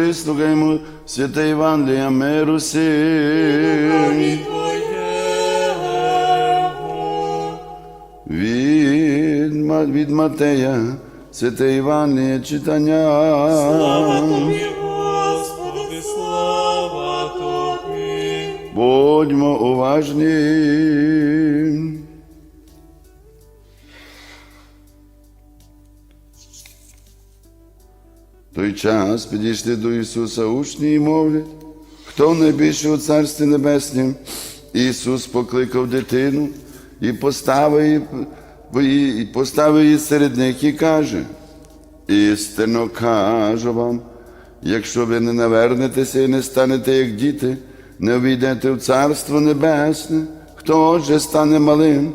Вислухаймо святе Євангелія миру сим. Від, від Матея, святе Євангеліє читання. Слава тобі, Господи, слава тобі. Будьмо уважні. Той час підійшли до Ісуса учні і мовлять, хто найбільший у Царстві Небеснім? Ісус покликав дитину і поставив її, і поставив її серед них і каже, істинно кажу вам, якщо ви не навернетеся і не станете як діти, не увійдете в Царство Небесне, хто же стане малим,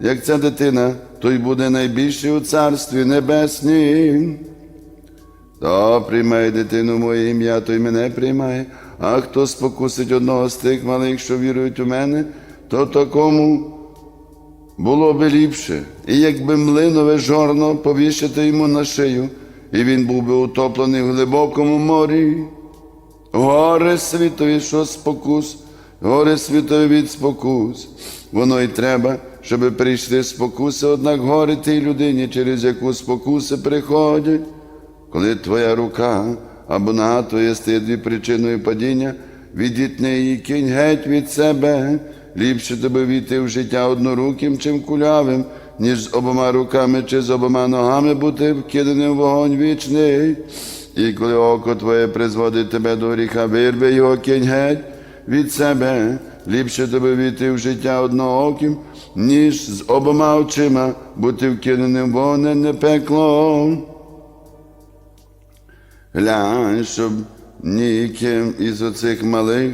як ця дитина, той буде найбільший у Царстві Небеснім. Хто приймає дитину моє ім'я, той мене приймає, а хто спокусить одного з тих малих, що вірують у мене, то такому було би ліпше, і якби млинове жорно повішати йому на шию, і він був би утоплений в глибокому морі. Горе світові, що спокус, горе світові від спокус. Воно й треба, щоб прийшли спокуси, однак горе тій людині, через яку спокуси приходять. Коли твоя рука або нога твоя стає дві причиною падіння, відітни її кінь геть від себе. Ліпше тобі війти в життя одноруким, чим кулявим, ніж з обома руками чи з обома ногами бути вкиданим в вогонь вічний. І коли око твоє призводить тебе до гріха, вирви його кінь геть від себе. Ліпше тобі війти в життя однооким, ніж з обома очима бути вкиненим в вогненне пекло. Глянь, щоб ніким із оцих малих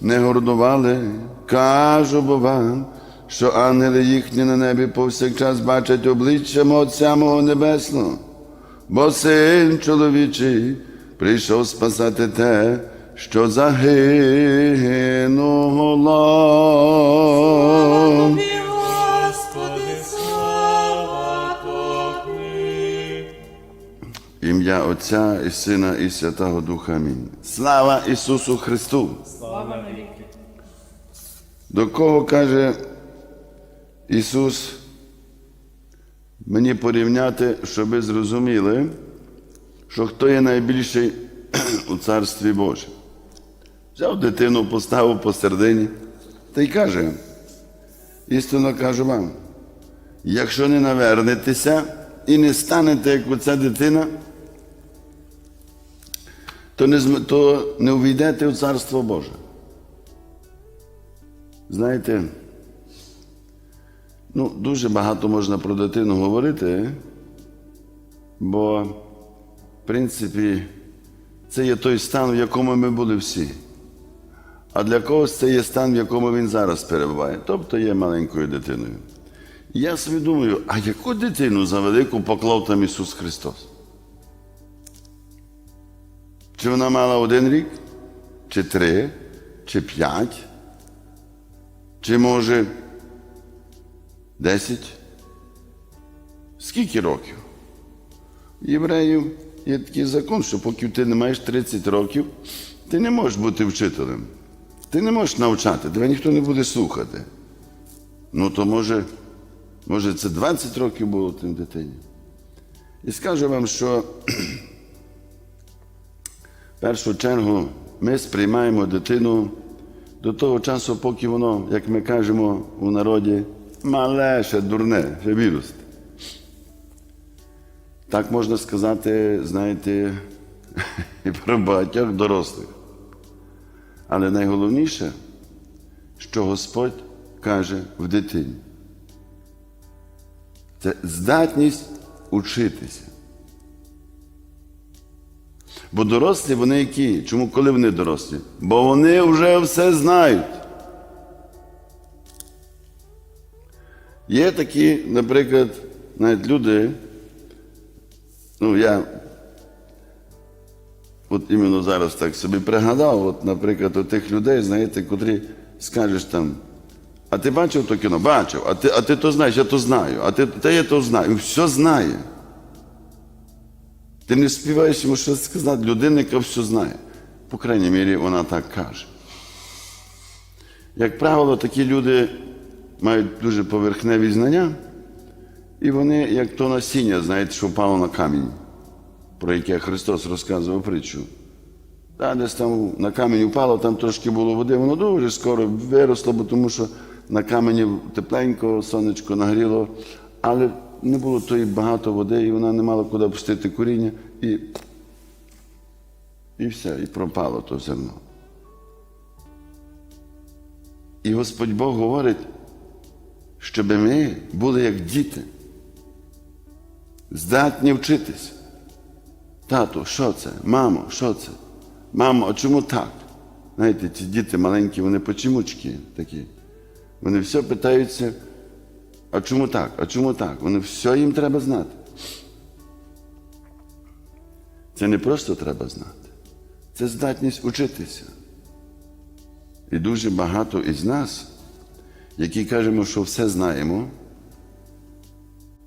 не гордували. Кажу бо вам, що ангели їхні на небі повсякчас бачать обличчя Отця мого Небесного, бо син чоловічий прийшов спасати те, що загинуло. Ім'я Отця і Сина і Святого Духа. Амінь. Слава Ісусу Христу! Слава навіки. До кого каже Ісус мені порівняти, щоб ви зрозуміли, що хто є найбільший у Царстві Божому. Взяв дитину, поставив посередині та й каже, істинно кажу вам, якщо не навернетеся і не станете, як оця дитина, то не, то не увійдете в Царство Боже. Знаєте, ну, дуже багато можна про дитину говорити, бо, в принципі, це є той стан, в якому ми були всі. А для когось це є стан, в якому він зараз перебуває, тобто є маленькою дитиною. Я собі думаю, а яку дитину за велику поклав там Ісус Христос? Чи вона мала один рік, чи три, чи п'ять? Чи може 10? Скільки років? Євреїв є такий закон, що поки ти не маєш 30 років, ти не можеш бути вчителем. Ти не можеш навчати, тебе ніхто не буде слухати. Ну, то може, може це 20 років було тим дитині. І скажу вам, що в першу чергу ми сприймаємо дитину до того часу, поки воно, як ми кажемо у народі, мале, ще дурне, ще вірус. Так можна сказати, знаєте, і про багатьох дорослих. Але найголовніше, що Господь каже в дитині, це здатність учитися. Бо дорослі вони які? Чому коли вони дорослі? Бо вони вже все знають. Є такі, наприклад, навіть люди, ну я от іменно зараз так собі пригадав, от, наприклад, у тих людей, знаєте, котрі скажеш там, а ти бачив то кіно? Бачив, а ти, а ти то знаєш, я то знаю, а ти та я то знаю, все знає. Ти не співаєш йому щось сказати, людина, яка все знає. По крайній мірі, вона так каже. Як правило, такі люди мають дуже поверхневі знання, і вони, як то насіння, знаєте, що впало на камінь, про яке Христос розказував притчу. Та, десь там на камінь упало, там трошки було води, воно дуже скоро виросло, бо тому що на камені тепленько, сонечко нагріло, але не було тої багато води, і вона не мала куди пустити коріння, і, і все, і пропало то зерно. І Господь Бог говорить, щоб ми були як діти, здатні вчитись. Тату, що це? Мамо, що це? Мамо, а чому так? Знаєте, ці діти маленькі, вони почемучки такі. Вони все питаються, а чому так? А чому так? Вони все їм треба знати. Це не просто треба знати, це здатність учитися. І дуже багато із нас, які кажемо, що все знаємо,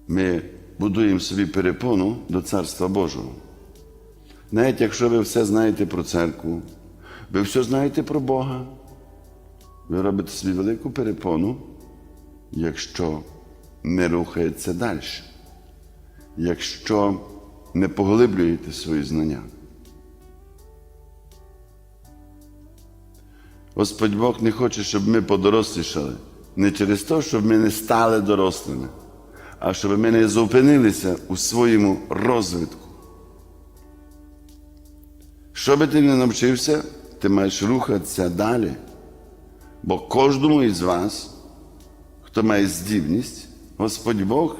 ми будуємо собі перепону до Царства Божого. Навіть якщо ви все знаєте про церкву, ви все знаєте про Бога, ви робите собі велику перепону, якщо не рухаєтеся далі, якщо не поглиблюєте свої знання. Господь Бог не хоче, щоб ми подорослішали. Не через те, щоб ми не стали дорослими, а щоб ми не зупинилися у своєму розвитку. Що би ти не навчився, ти маєш рухатися далі. Бо кожному із вас, хто має здібність, Господь Бог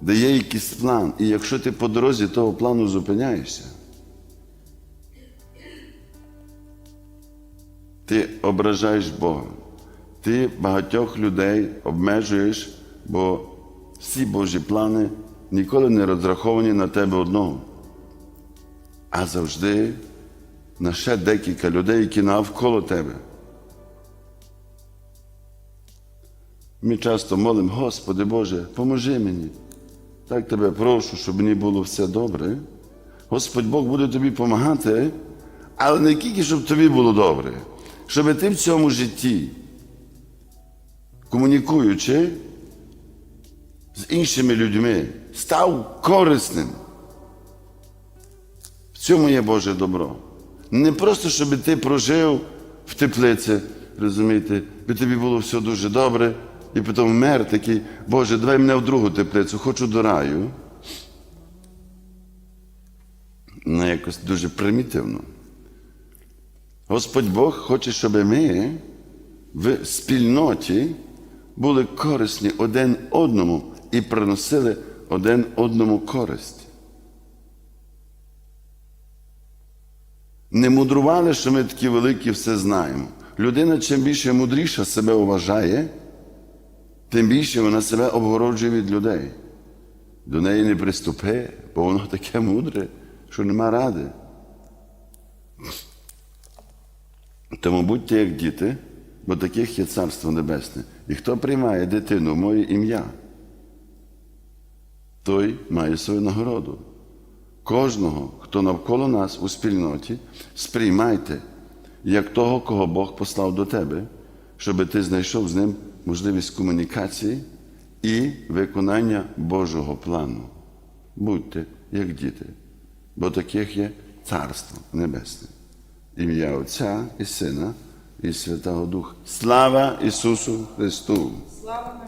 дає якийсь план. І якщо ти по дорозі того плану зупиняєшся, ти ображаєш Бога. Ти багатьох людей обмежуєш, бо всі Божі плани ніколи не розраховані на тебе одного, а завжди на ще декілька людей, які навколо тебе. Ми часто молимо, Господи Боже, поможи мені. Так тебе прошу, щоб мені було все добре. Господь Бог буде тобі допомагати, але не тільки, щоб тобі було добре, щоб ти в цьому житті, комунікуючи з іншими людьми, став корисним. В цьому є Боже добро. Не просто, щоб ти прожив в теплиці, розумієте, би тобі було все дуже добре, і потім вмер такий, Боже, давай мене в другу теплицю, хочу до раю. Ну, якось дуже примітивно. Господь Бог хоче, щоб ми в спільноті були корисні один одному і приносили один одному користь. Не мудрували, що ми такі великі все знаємо. Людина чим більше мудріша себе вважає, тим більше вона себе обгороджує від людей. До неї не приступи, бо воно таке мудре, що нема ради. Тому будьте як діти, бо таких є Царство Небесне. І хто приймає дитину в моє ім'я, той має свою нагороду. Кожного, хто навколо нас у спільноті, сприймайте як того, кого Бог послав до тебе, щоб ти знайшов з ним можливість комунікації і виконання Божого плану. Будьте як діти, бо таких є Царство Небесне. Ім'я Отця і Сина і Святого Духа. Слава Ісусу Христу! Слава